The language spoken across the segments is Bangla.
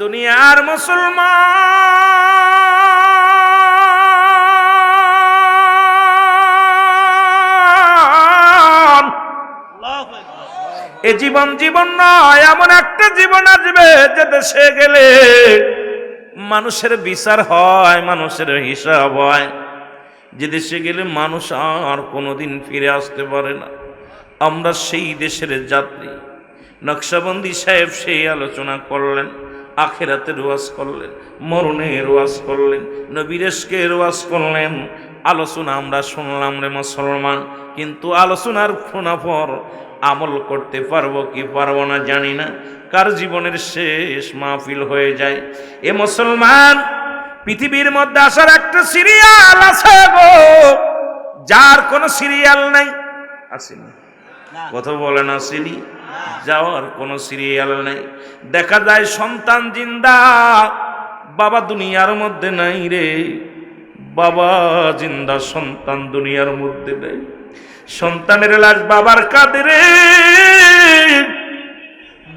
দুনিয়ার মুসলমান। এ জীবন জীবন নয় এমন একটা জীবন আসবে যে দেশে গেলে মানুষের বিচার হয় মানুষের হিসাব হয়। যে দেশে গেলে মানুষ আর কোনোদিন ফিরে আসতে পারে না। আমরা সেই দেশের যাত্রী। নকশাবন্দি সাহেব সেই আলোচনা করলেন। আখেরাতে রোয়াজ করলেন মরণে রোয়াজ করলেন নবীরেশকে রোয়াজ করলেন। আলোচনা আমরা শুনলাম রে মুসলমান কিন্তু আলোচনার ফোনাফর আমল করতে পারব কি পারব না জানি না। কার জীবনের শেষ মাহফিল হয়ে যায়? এ মুসলমান পৃথিবীর মধ্যে আসার একটা সিরিয়াল আছে গো যার কোনো সিরিয়াল নাই। আসেনি। কথা বলেন আসেনি। যাওয়ার কোনো সিরিয়াল নেই। দেখা যায় সন্তান জিন্দা, বাবা দুনিয়ার মধ্যে নাই রে। বাবা জিন্দা, সন্তান দুনিয়ার মধ্যে নেই। সন্তানের লাশ বাবার কাঁদে রে।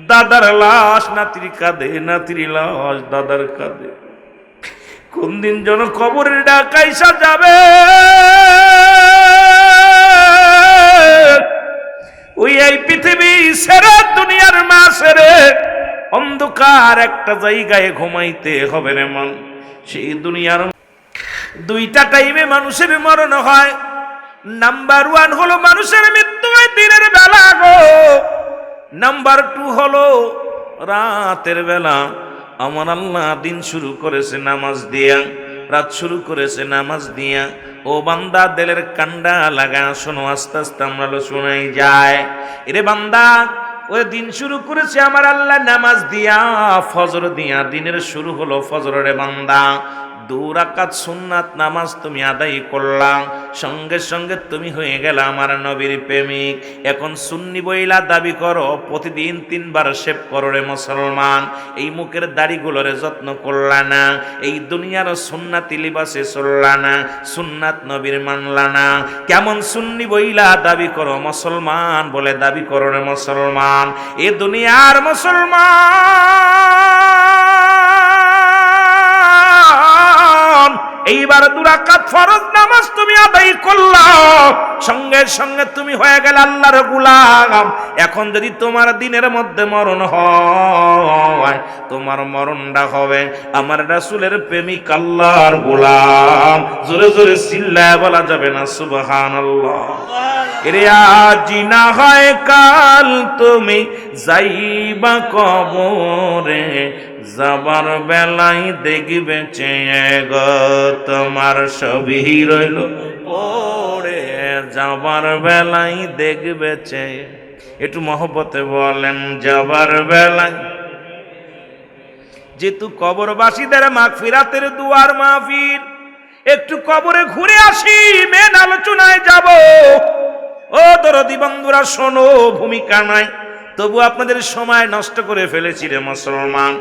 দাদার লাশ, নাতির কাঁদে নাতির লাশ দাদার কাঁদে কোন দিন যেন কবরের ডাকাইসা যাবে। ওই এই পৃথিবী সেরা, দুনিয়ার মা সেরে। অন্ধকার একটা জায়গায় ঘুমাইতে হবে রে মন। সেই দুনিয়ার দুইটা টাইমে মানুষের মরণ হয়। নাম্বার ওয়ান হলো মানুষের মৃত্যু দিনের বেলা গো। নাম্বার টু হলো রাতের বেলা। আমার আল্লাহ দিন শুরু করেছে নামাজ দিয়া। রাত শুরু করেছে নামাজ দিয়া। ও বান্দা, দেলের কান্ডা লাগা, শোনো, আস্তে আস্তে আমরা শোনাই যায়। এরে বান্দা, ওই দিন শুরু করেছে আমার আল্লাহ নামাজ দিয়া, ফজর দিয়া, দিনের শুরু হলো ফজর, রে বান্দা। দুরাকাত সুন্নাত নামাজ তুমি আদায় করলাম সঙ্গে সঙ্গে তুমি হয়ে গেল আমার নবীর প্রেমিক। এখন সুন্নি বইলা দাবি করো, প্রতিদিন তিনবার শেভ করো রে মুসলমান। এই মুখের দাড়িগুলোরে যত্ন করলা না, এই দুনিয়ার সুন্নাতি লিবাসে চললা না, সুন্নাত নবীর মানলা না। কেমন সুন্নি বইলা দাবি করো, মুসলমান বলে দাবি করো রে মুসলমান। এ দুনিয়ার মুসলমান এইবার দুরাকাত ফরজ নামাজ তুমি আদায় করলাম। সঙ্গে সঙ্গে তুমি হয়ে গেলে আল্লাহর গুলাম। এখন যদি তোমার দিনের মধ্যে মরণ হয়, তোমার মরণটা হবে আমার রাসূলের প্রেমিক আল্লাহর গোলাম। জোরে জোরে চিল্লায় বলা যাবে না, সুবহানাল্লাহ। এরে আজি না হয় কাল তুমি যাইবা কবরে যাবার বেলায় দেখবে চেয়ে গো, তোমার ছবি রইল পড়ে। যাবার বেলায় দেখবে চেয়ে। একটু মহব্বতে বলেন, যাবার বেলায় যেহেতু কবরবাসীদের মাগফিরাতের দুয়ার মাহফিল, একটু কবরে ঘুরে আসি, মেন আলোচনায় যাব। ও দরদি বন্ধুরা, শোনো, ভূমিকা নাই। তবু আপনাদের সময় নষ্ট করে ফেলেছি রে মুসলমান।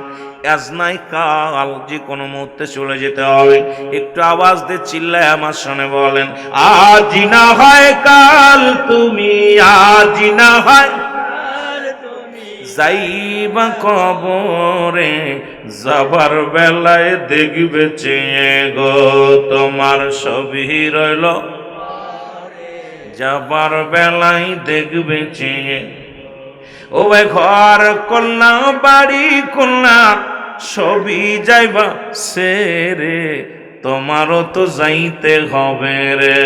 আজ নাই কাল যে কোনো মুহূর্তে চলে যেতে হবে। একটু আওয়াজ দিয়ে চিল্লায় আমার শোনে বলেন, আজ না হয় কাল তুমি, আজ না হয় যাইবা কবরে, যাবার বেলায় দেখবে চেয়ে গো তোমার ছবি রইল। যাবার বেলায় দেখবে চেয়ে ও ঘর কন্যা, বাড়ি কন্যা সবই যাইবা সে রে তোমারও তো যাইতে হবে রে।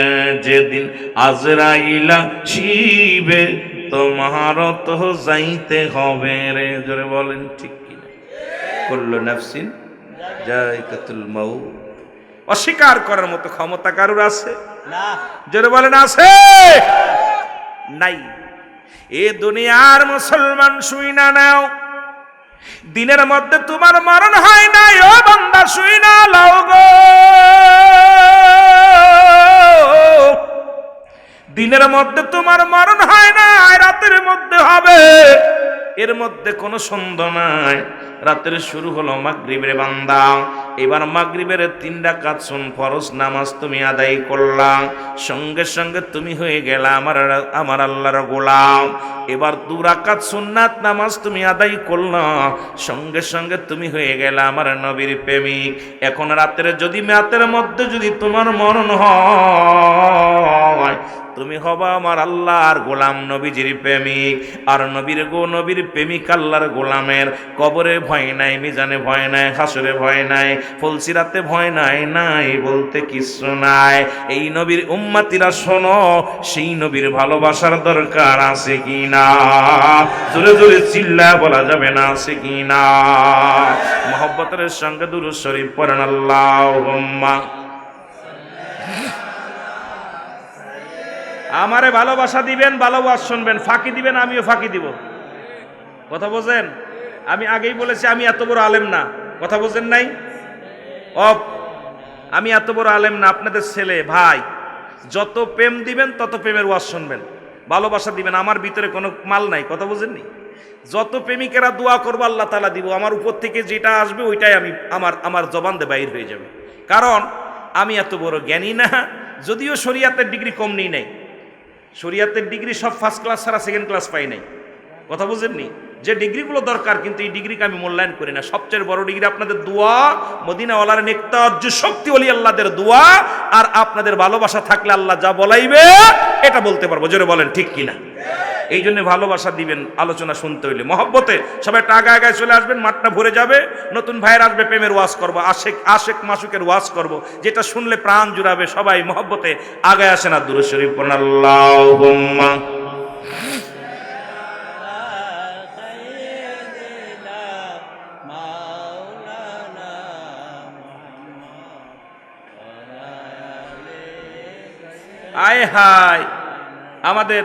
যেদিন আজরাইলা শিবে তোমারও তো যাইতে হবে রে। জোরে বলেন ঠিক কিনা করল নাফসিন জায়কাতুল মাউত। অস্বীকার করার মতো ক্ষমতা কারুর আছে? জোরে বলেন আছে? নাই। এ দুনিয়ার মুসলমান শুই না নাও। দিনের মধ্যে তোমার মরণ হয় নাই, ও বান্দা, শুই না, লাও গো। দিনের মধ্যে তোমার মরণ হয় না রাতের মধ্যে হবে। এর মধ্যে কোনো সন্দেহ নাই। রাতের শুরু হলো মাগরিবের বান্দা। এবার মাগরিবের তিন রাকাত শুন, ফরজ নামাজ তুমি আদায় করলাম, সঙ্গে সঙ্গে তুমি হয়ে গেলা আমার আমার আল্লাহর গোলাম। এবার দু রাকাত সুন্নাত নামাজ তুমি আদায় করলাম সঙ্গে সঙ্গে তুমি হয়ে গেলা আমার নবীর প্রেমিক। এখন রাতের যদি রাতের মধ্যে যদি তোমার মরণ হয় তুমি হবা আমার আল্লাহর গোলাম নবীজির প্রেমিক। আর নবীর গো নবীর প্রেমিক আল্লাহর গোলামের। কবরে ভয় নাই, মিজানে ভয় নাই, হাসরে ভয় নাই, ফুলসিরাতে ভয় নাই নাই বলতে কিছু নাই। এই নবীর উম্মাতিরা শোনো, সেই নবীর ভালোবাসার দরকার আছে কি না জোরে জোরে চিল্লা, বলা যাবে না আছে কি না মহব্বতের সঙ্গে দুরু শরীফ পড়েন আল্লাহ আমারে ভালোবাসা দিবেন, ভালোবাস শুনবেন। ফাঁকি দিবেন, আমিও ফাঁকি দিব। কথা বোঝেন? আমি আগেই বলেছি, আমি এত বড় আলেম না। কথা বোঝেন নাই? অপ আমি এত বড় আলেম না, আপনাদের ছেলে, ভাই। যত প্রেম দিবেন, তত প্রেমের ওয়াজ শুনবেন। ভালোবাসা দিবেন, আমার ভিতরে কোনো মাল নাই। কথা বোঝেননি যত প্রেমিকেরা দোয়া করব, আল্লাহ তালা দিব। আমার উপর থেকে যেটা আসবে, ওইটাই আমি, আমার আমার জবান দিয়ে বাইর হয়ে যাবে। কারণ, আমি এত বড় জ্ঞানী না, যদিও শরিয়াতের ডিগ্রি কম নেই নাই। শরিয়াতের ডিগ্রি সব ফার্স্ট ক্লাস ছাড়া সেকেন্ড ক্লাস পাই নাই। কথা বুঝেননি? যে ডিগ্রিগুলো দরকার, কিন্তু এই ডিগ্রিকে আমি মূল্যায়ন করি না। সবচেয়ে বড় ডিগ্রি আপনাদের দোয়া, মদিনাওয়ালার নেকতাজ্য শক্তি অলি আল্লাহদের দোয়া, আর আপনাদের ভালোবাসা থাকলে আল্লাহ যা বলাইবে, এটা বলতে পারব। জোরে বলেন, ঠিক কিনা? এই জন্য ভালোবাসা দিবেন, আলোচনা শুনতে হইলে। মহব্বতে সবাই টাকা আগায় চলে আসবেন, মাঠটা ভরে যাবে। নতুন ভাইয়ের আসবে, প্রেমের ওয়াজ করব, আশেক আশেক মাসুকের ওয়াজ করব। যেটা শুনলে প্রাণ জুড়াবে সবাই মহব্বতে। আগায় আসেন আর দূর শরীফ আয় হায়, আমাদের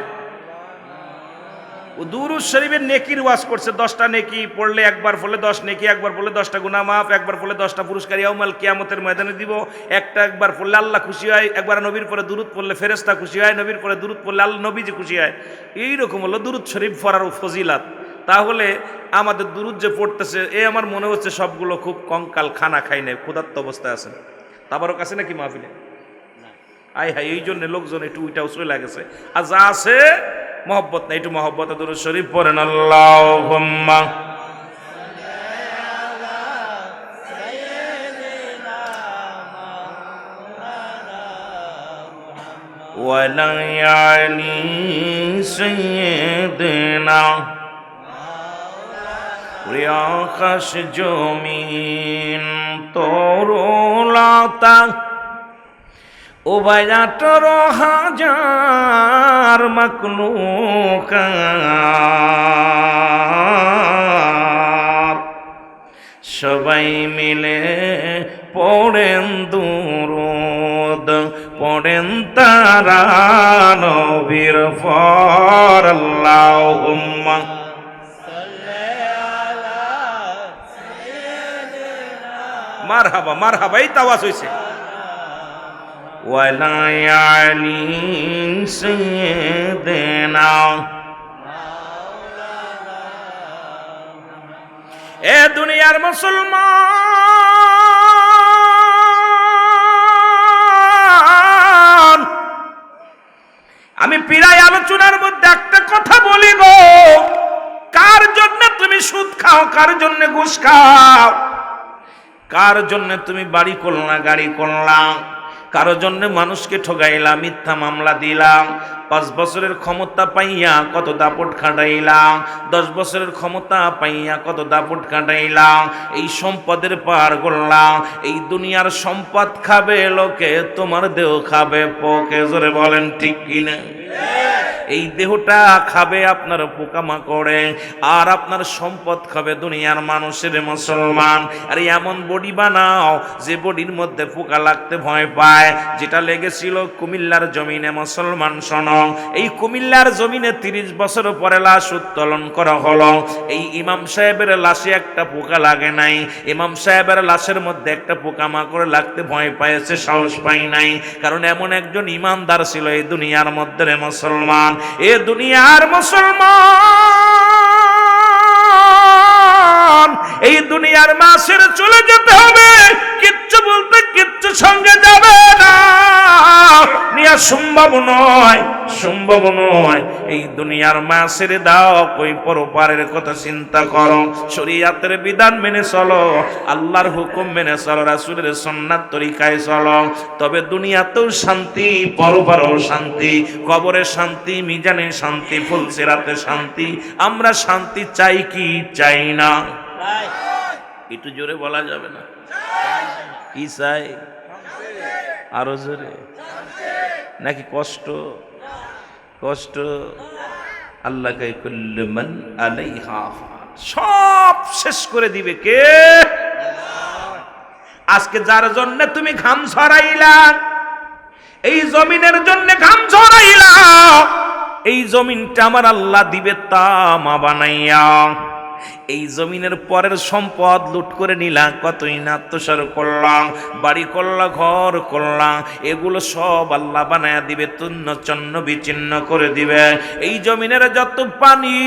দুরুজ শরীফের নেকির ওয়াজ করছে, দশটা নেকি পড়লে একবার পড়লে দশ নেকি, একবার পড়লে দশটা গুনা মাফ একবার পড়লে দশটা পুরস্কার, ইয়াউমাল কিয়ামতের ময়দানে দিব। একটা একবার পড়লে আল্লাহ খুশি হয়, একবার নবীর পরে দূরত পড়লে ফেরেস্তা খুশি হয়, নবীর পরে দূরত পড়লে আল্লাহ নবীজি খুশি হয়। এইরকম হলো দুরুদ শরীফ পড়ার ফজিলাত। তাহলে আমাদের দুরুদ যে পড়তেছে, এ আমার মনে হচ্ছে সবগুলো খুব কঙ্কাল খানা খাই নেই, ক্ষুধার্ত অবস্থায় আছে তাবারও কাছে নাকি মাহফিলে? আয় হায়, এই জন্য লোকজন একটু উইটাও চলে গেছে আর যা আছে মহব্বত না একটু মহব্বত দুরুদ শরীফ পড়েন আল্লাহুম্মা ولا علي سيدنا আকাশ জমিন তরুলতা আটর হাজার মাকলুকার সবাই মিলে পড়েন দুরুদ, পড়েন তারা নবীর ফর। মার হাবা মার হাবা এই তাওয়াজ হয়েছে ولا يعلي سيدنا এ দুনিয়ার মুসলমান আমি প্রায় আলোচনার মধ্যে একটা কথা বলি গো কার জন্য তুমি সুদ খাও কার জন্য ঘুষ খাও কার জন্য তুমি বাড়ি করলা গাড়ি করলাম কারও জন্য মানুষকে ঠগাইলাম, মিথ্যা মামলা দিলাম, পাঁচ বছরের ক্ষমতা পাইয়া কত দাপট খাটাইলাম, দশ বছরের ক্ষমতা পাইয়া কত দাপট খাটাইলাম, এই সম্পদের পার করলাম, এই দুনিয়ার সম্পদ খাবে, লোকে তোমার দেহ খাবে, পোকে জোরে বলেন ঠিক কিনা? এই দেহটা খাবে আপনার পোকামাকড়ে, আর আপনার সম্পদ খাবে দুনিয়ার মানুষের মুসলমান। আর এমন বডি বানাও, যে বডির মধ্যে পোকা লাগতে ভয় পায়। যেটা লেগেছিল কুমিল্লার জমিনে মুসলমান শোন এই কুমিল্লার জমিনে তিরিশ বছর পরে লাশ উত্তোলন করা হলো। এই ইমাম সাহেবের লাশে একটা পোকা লাগে নাই। ইমাম সাহেবের লাশের মধ্যে একটা পোকামাকড় লাগতে ভয় পাইছে, সাহস পাই নাই। কারণ এমন একজন ইমানদার ছিল এই দুনিয়ার মধ্যে রে মুসলমান। এ দুনিয়ার মুসলমান, এই দুনিয়ার মাসের চলে যেতে হবে। কিচ্ছু সঙ্গে যাবে না। সম্ভব নয় সম্ভব নয়। এই দুনিয়ার মাসের দাও কই পরপারের কথা চিন্তা করো। শরীয়তের বিধান মেনে চলো আল্লাহর হুকুম মেনে চলো রাসূলের সুন্নাত তরিকায় চলো। তবে দুনিয়াতেও শান্তি পরপারেও শান্তি কবরে শান্তি মিজানে শান্তি ফুলসিরাতে শান্তি। আমরা শান্তি চাই কি? চাই না। একটু জোরে বলা যাবে না? কি চাই আরও জোরে। নাকি কষ্ট? কষ্ট। আল্লাহ কুল্লুমান আলাইহা সব শেষ করে দিবে কে? আজকে যার জন্য তুমি ঘাম ছড়াইলা এই জমিনের জন্য ঘাম ছড়াইলা এই জমিনটা আমার আল্লাহ দিবে তামা বানাইয়া। এই জমিনের পরের সম্পদ লুট করে নিলাম। কতই না করলাম বাড়ি করলাম ঘর করলাম এগুলো সব আল্লাহ বানায় দিবে তুন্ন চন্ন বিচ্ছিন্ন করে দিবে। এই জমিনের যত পানি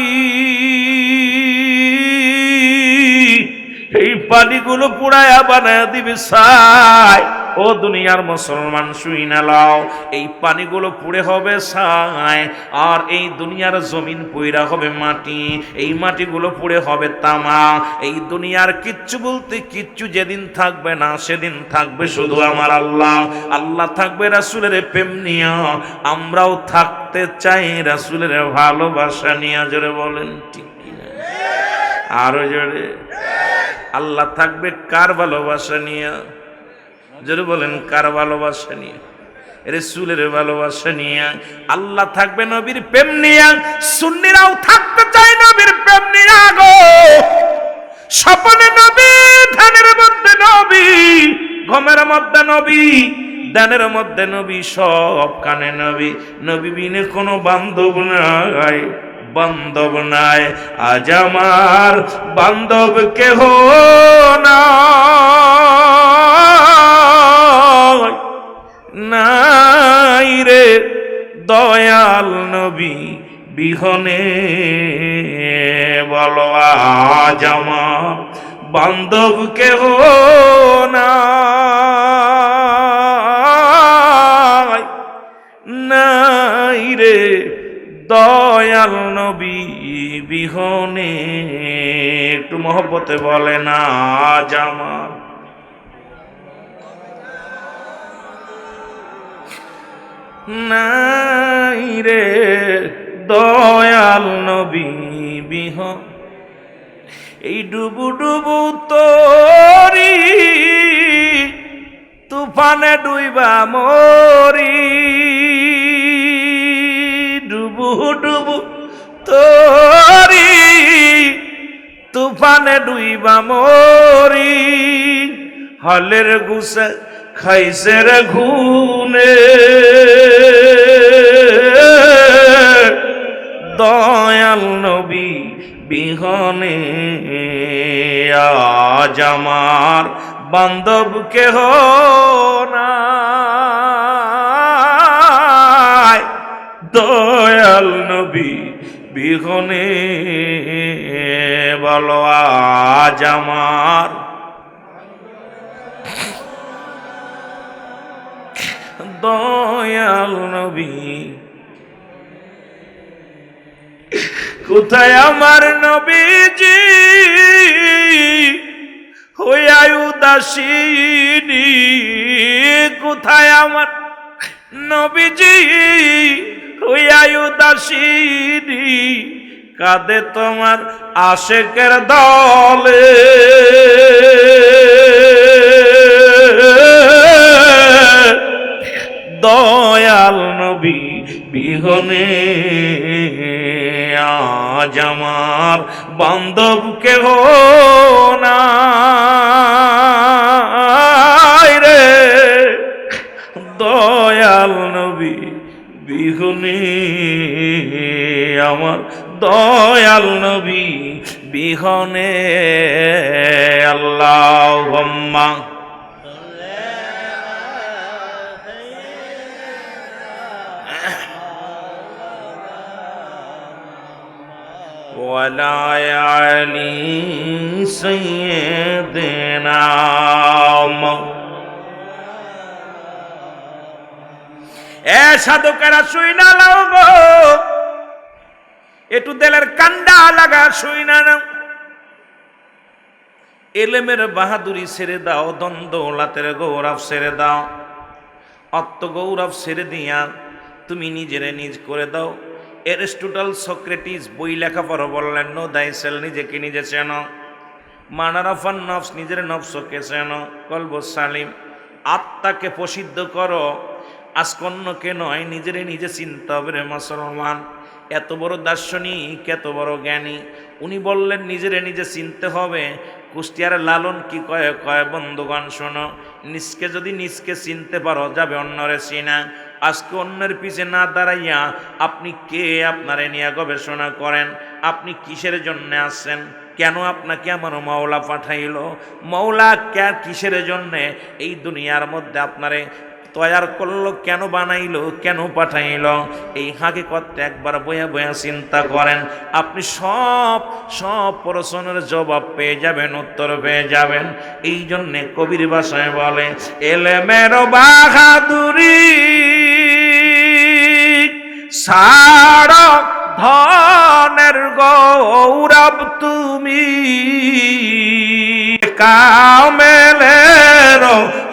এই পানিগুলো পুড়ায়া বানায়া দিবে সাই। ও দুনিয়ার মুসলমান, শুই না লাও। এই পানিগুলো পুড়ে হবে সাই। আর এই দুনিয়ার জমিন পুইরা হবে মাটি। এই মাটিগুলো পুড়ে হবে তামা। এই দুনিয়ার কিচ্ছু বলতে কিচ্ছু যেদিন থাকবে না, সেদিন থাকবে শুধু আমার আল্লাহ। আল্লাহ থাকবে রাসুলের প্রেম নিয়ে। আমরাও থাকতে চাই রাসুলের ভালোবাসা নিয়ে। জোরে বলেন ঠিক আরও জোরে। আল্লাহ থাকবে কার ভালোবাসা নিয়ে? জোরে বলেন, কার ভালোবাসা নিয়ে? রসুলের ভালোবাসা নিয়ে। আল্লাহ থাকবে নবীর প্রেম নিয়ে। সুন্নিরাও থাকতে চায় নবীর প্রেম নিয়ে, গো। স্বপনে নবী, ধ্যানের মধ্যে নবী, ঘমের মধ্যে নবী দানের মধ্যে নবী, সব কানে নবী। নবী বিনে কোনো বান্ধব নাই। বান্ধব নাই, আজ আমার বান্ধব কেহ নাই। নাই রে দয়াল নবী, বিহনে বলো, আজ আমার বান্ধব কেহ নাই। দয়াল নবী বিহনে, একটু মহব্বতে বলে না আমার। নাই রে দয়াল নবী বিহ এই ডুবু ডুবু তরি, তুফানে ডুইবা মরি। তরি তুফানে ডুইবা মরি, হলের গুসে খাইছে রে ঘুনে দয়াল নবী বিহনে আজ আমার বান্ধব কেহ নাই। বিহনে বলো আজ আমার। দয়াল নবী কোথায় আমার নবীজি? হইয়ায় উদাসীনী কোথায় আমার নবীজি? হইয়ায় উদাসীনী কাঁদে তোমার আশেকের দলে। দয়াল নবী বিহনে আজ আমার বান্ধব কেহ বিহনে আমার দয়াল নবী বিহনে আল্লাহ ولا علي سيدنا সাধকেরা শুই না লাও গো। একটু দেলের কান্ডা লাগা শুই না নাও। এলেমের বাহাদুরি ছেড়ে দাও, দ্বন্দ্ব লাতের গৌরব ছেড়ে দাও। অত্ত গৌরব ছেড়ে দিয়া তুমি নিজেরে নিজ করে দাও। এরিস্টুটাল সক্রেটিস বই লেখা পড়ো বললেন, নো, দাইসেল, নিজেকে নিজে চেন। মানারাফান নফস, নিজের নফসকে চেন। কলব সালিম, আত্মাকে প্রসিদ্ধ করো। আজকন্যকে নয়, নিজেরে নিজে চিন্তা হবে রে মুসলমান। এত বড় দার্শনিক, এত বড় জ্ঞানী। উনি বললেন, নিজেরে নিজে চিনতে হবে। কুষ্টিয়ার লালন কি কয় কয়, বন্ধুগণ, শোনো। নিজকে যদি নিজকে চিনতে পারো, যাবে অন্যরে চিনা। আজকে অন্যের পিছে না দাঁড়াইয়া আপনি কে আপনারে নিয়ে গবেষণা করেন? আপনি কিসের জন্য আসছেন? কেন আপনাকে আমার মাওলা পাঠাইল? মৌলা কে কিসের জন্যে? এই দুনিয়ার মধ্যে আপনারে তৈয়ার করল, কেন বানাইলো, কেন পাঠাইলো? এই হাকিকতটা একবার বয়া বয়া চিন্তা করেন, আপনি সব সব প্রশ্নের জবাব পেয়ে যাবেন, উত্তর পেয়ে যাবেন। এই জন্যে কবির ভাষায় বলে, এলেমের বাহাদুরি সাড় ধনের গৌরব তুমি। কামেলের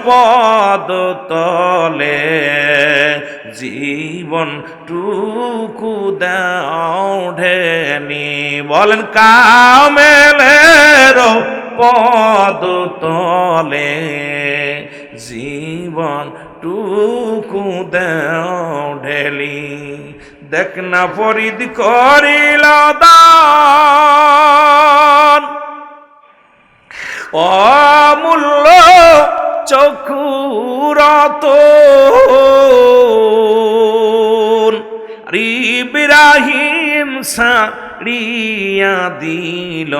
পদ তলে জীবন টুকু দাও বলেন কামেলের পদ তলে জীবন টুকু দাও দেখ না ফরিদ করিল দান। অমূল্য চকুরত ইব্রাহিম সারিয়া দিল।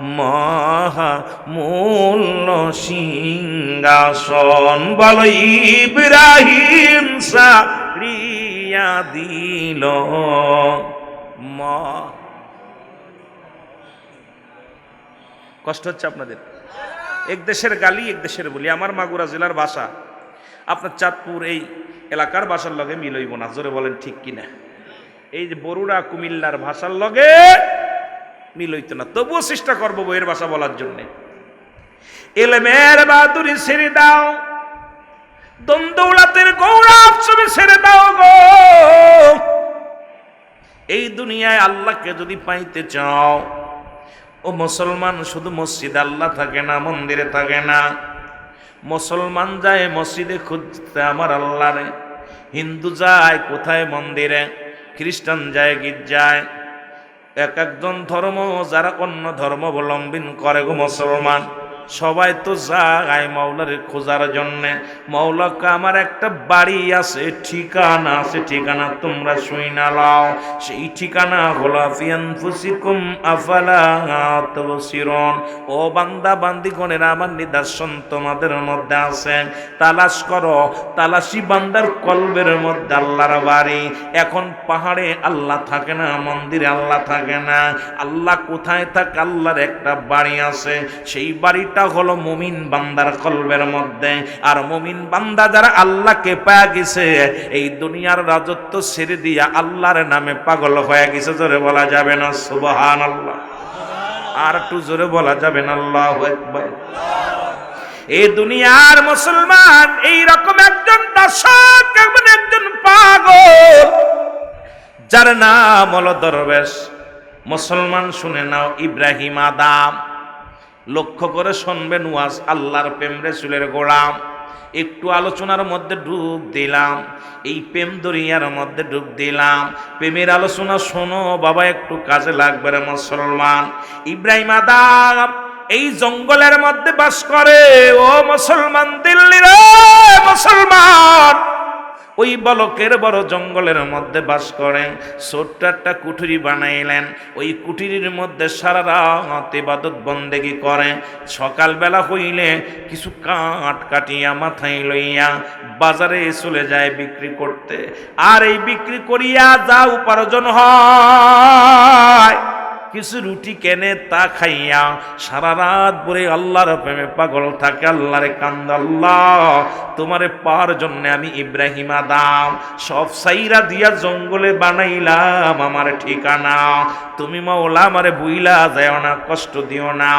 মহা মূল্য সিংহাসন। বল, ইব্রাহিম সারিয়া দিল। মা কষ্ট হচ্ছে আপনাদের? এক দেশের গালি, এক দেশের বলি। আমার মাগুরা জেলার ভাষা আপনার চাঁদপুর এই এলাকার ভাষার লগে মিলইব না। জোরে বলেন, ঠিক কিনা? এই যে বরুড়া, কুমিল্লার ভাষার লগে মিলইত না। তবুও চেষ্টা করব বইয়ের ভাষা বলার জন্যে। এলেমের বাহাদুরি ছেড়ে দাও দ্বন্দ্বলাতের গৌরব ছবি ছেড়ে দাও গো। এই দুনিয়ায় আল্লাহকে যদি পাইতে চাও ও মুসলমান শুধু মসজিদ আল্লাহ থাকে না, মন্দিরে থাকে না। মুসলমান যায় মসজিদে খুঁজতে আমার আল্লাহ রে হিন্দু যায় কোথায় মন্দিরে, খ্রিস্টান যায় গির্জায়। এক একজন ধর্ম যারা অন্য ধর্মাবলম্বী করে গো মুসলমান। সবাই তো যায় মাওলার খোঁজার জন্যে। মাওলাকে আমার একটা বাড়ি আছে, ঠিকানা আছে, ঠিকানা তোমরা শুই না লাও। সেই ঠিকানা হলো ফুসিকুম আফালা তবসিরন। ও বান্দা, বান্দিগণের আমার নিদর্শন তোমাদের মধ্যে আছে তালাশ করো, তালাশি বান্দার কলবের মধ্যে আল্লাহর বাড়ি। এখন পাহাড়ে আল্লাহ থাকে না, মন্দিরে আল্লাহ থাকে না। আল্লাহ কোথায় থাক, আল্লাহর একটা বাড়ি আছে। সেই বাড়িটা হলো মুমিন বান্দার কলবের মধ্যে। আর মুমিন বান্দা যারা আল্লাহকে পায়া গেছে, এই দুনিয়ার রাজত্ব ছেড়ে দিয়া আল্লাহর নামে পাগল হয়ে গেছে, জোরে বলা যাবে না সুবহান আল্লাহ আর একটু জোরে বলা যাবে না, আল্লাহ একবার এই দুনিয়ার মুসলমান, এই রকম একজন দর্শক এমন একজন পাগল, যার নাম হলো দরবেশ। মুসলমান শুনে নাও, ইব্রাহিম আদাম। লক্ষ্য করে শুনবেন, ওয়াজ আল্লাহর প্রেম রেসুলের গোলাম। একটু আলোচনার মধ্যে ডুব দিলাম, এই প্রেম দরিয়ার মধ্যে ডুব দিলাম। প্রেমের আলোচনা শোনো, বাবা, একটু কাজে লাগবে রে মুসলমান। ইব্রাহিম আদাম এই জঙ্গলের মধ্যে বাস করে, ও মুসলমান দিল্লি রে মুসলমান। ওই বলকের বড় জঙ্গলের মধ্যে বাস করেন ছোট্ট একটা কুঠুরি বানাইলেন। ওই কুঠুরির মধ্যে সারা রাত ইবাদত বন্দেগি করেন সকালবেলা হইলে কিছু কাঠ কাটিয়া মাথায় লইয়া বাজারে চলে যায় বিক্রি করতে। আর এই বিক্রি করিয়া যা উপার্জন হয় কিছু রুটি কেনে তা খাইয়া সারা রাত ভরে আল্লাহর প্রেমে পাগল থাকে, আল্লাহরে কান্দ, আল্লাহ, তোমারে পাওয়ার জন্য আমি ইব্রাহিম আদাম সব সাইরা দিয়া জঙ্গলে বানাইলাম আমার ঠিকানা। তুমি মাওলা আমারে বুইলা যায় না, কষ্ট দিও না।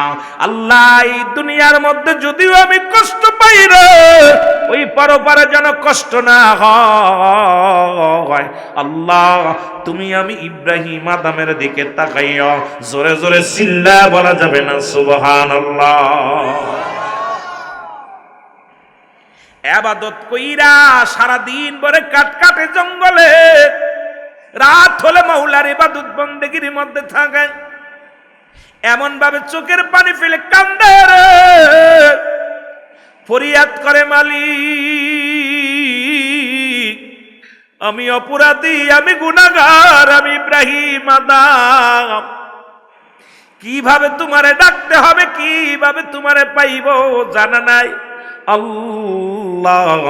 আল্লাহ, এই দুনিয়ার মধ্যে যদিও আমি কষ্ট পাই রে। ওই পরপারে যেন কষ্ট না হয়। আল্লাহ, তুমি আমি ইব্রাহিম আদামের দিকে তাকাইয়া জোরে জোরে চিল্লা বলা যাবে না সুবহান কইরা সারাদিন পরে কাট কাটে জঙ্গলে। রাত হলে মৌলার ইবাদত বন্দেগির মধ্যে থাকে। এমন ভাবে চোখের পানি ফেলে কান্দে ফরিয়াদ করে মালি আমি অপরাধী, আমি গুণাগার আমি ইব্রাহিম আদাম। কীভাবে তোমারে ডাকতে হবে, কীভাবে তোমারে পাইব জানা নাই? আল্লাহ,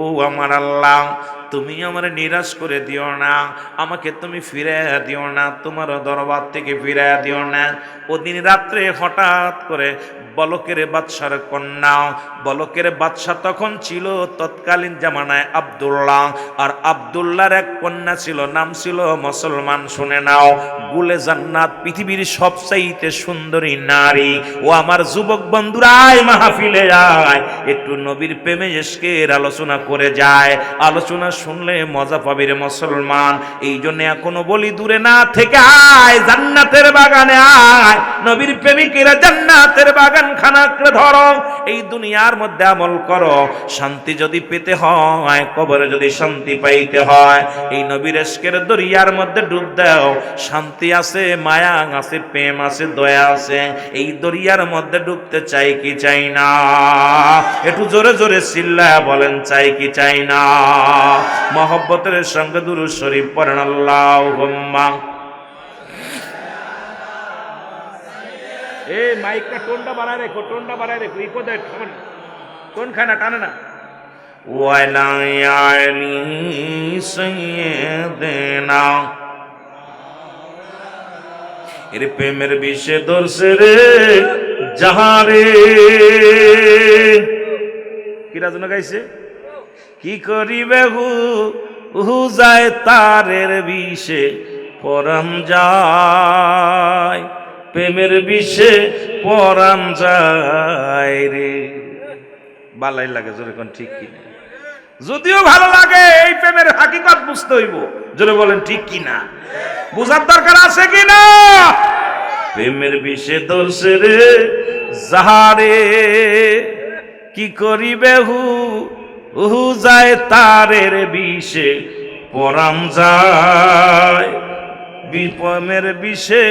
ও আমার আল্লাহ তুমি আমার নিরাশ করে দিও না, আমাকে তুমি ফিরে দিও না, তোমার দরবার থেকে ফিরে দিও না। ওদিন রাত্রে হঠাৎ করে বলকের বাদশার কন্যা বলকের বাদশা তখন ছিল তৎকালীন জামানায় আবদুল্লাহ। আর আবদুল্লাহর এক কন্যা ছিল, নাম ছিল মুসলমান, শুনে নাও। গুলে জান্নাত, পৃথিবীর সবচাইতে সুন্দরী নারী। ও আমার যুবক বন্ধুরা মাহফিলে আয়। একটু নবীর প্রেমে এসকের আলোচনা করে যায়। আলোচনা শুনলে মজা পাবি রে মুসলমান। এই জন্য এখনও বলি, দূরে না থেকে আয়, জান্নাতের বাগানে আয়। নবীর প্রেমিকেরা জান্নাতের বাগান খানাকে ধরো। এই দুনিয়ার মধ্যে আমল করো। শান্তি যদি পেতে হয়, কবরে যদি শান্তি পাইতে হয়, এই নবীর এসকের দরিয়ার মধ্যে ডুব দাও। শান্তি আছে, মায়া আছে, প্রেম আছে, দয়া আছে। এই দরিয়ার মধ্যে ডুবতে চাই কি চাই না? একটু জোরে জোরে চিল্লা বলেন, চাই কি চাই না? মহব্বতের সঙ্গে দুরু শরীফ পড়েন আল্লাহ এ মাইকটা টোনটা বাড়ায় রেখো, টোনটা বাড়ায় রেখো ইকো দেয় টোন টোন না। এর প্রেমের বিষে ধরছে রে যাহারে। কিরা জন্য গাইছে? কি করিবে হু? হু যায় তারের বিষে, পরাম যায়। প্রেমের বিষে পরাম যায় রে। বালাই লাগে, জোরে কোন ঠিক কিনা যদিও ভালো লাগে, এই প্রেমের হাকিকত বুঝতে হইব। জোরে বলেন, ঠিক কিনা বুঝার দরকার আছে কিনা প্রেমের বিষে দোষে রে যাহারে কি করিবে হু? হু যায় তারের বিষে পরাম যায়। বিপমের বিষে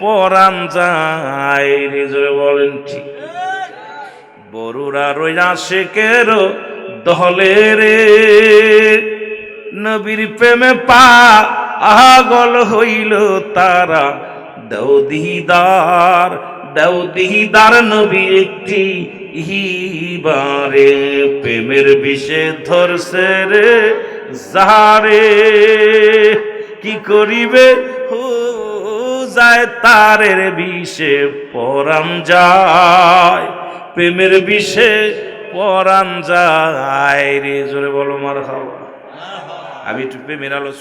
পরাম যায় রে, জোরে বলেন, ঠিক। বরুরা রইয়া শেখের দহলে রে। নবীর প্রেমে পা আগল হইল তারা। দৌদিদার দৌদিদার নবী একটি ইবারে। প্রেমের বিষে ধরছে রে যারে কি করিবে? হো যায় তারের বিষে পরাম যায়। প্রেমের বিষে পরাণ যায় রে জোরে বলো মার আমি একটু প্রেমের আলো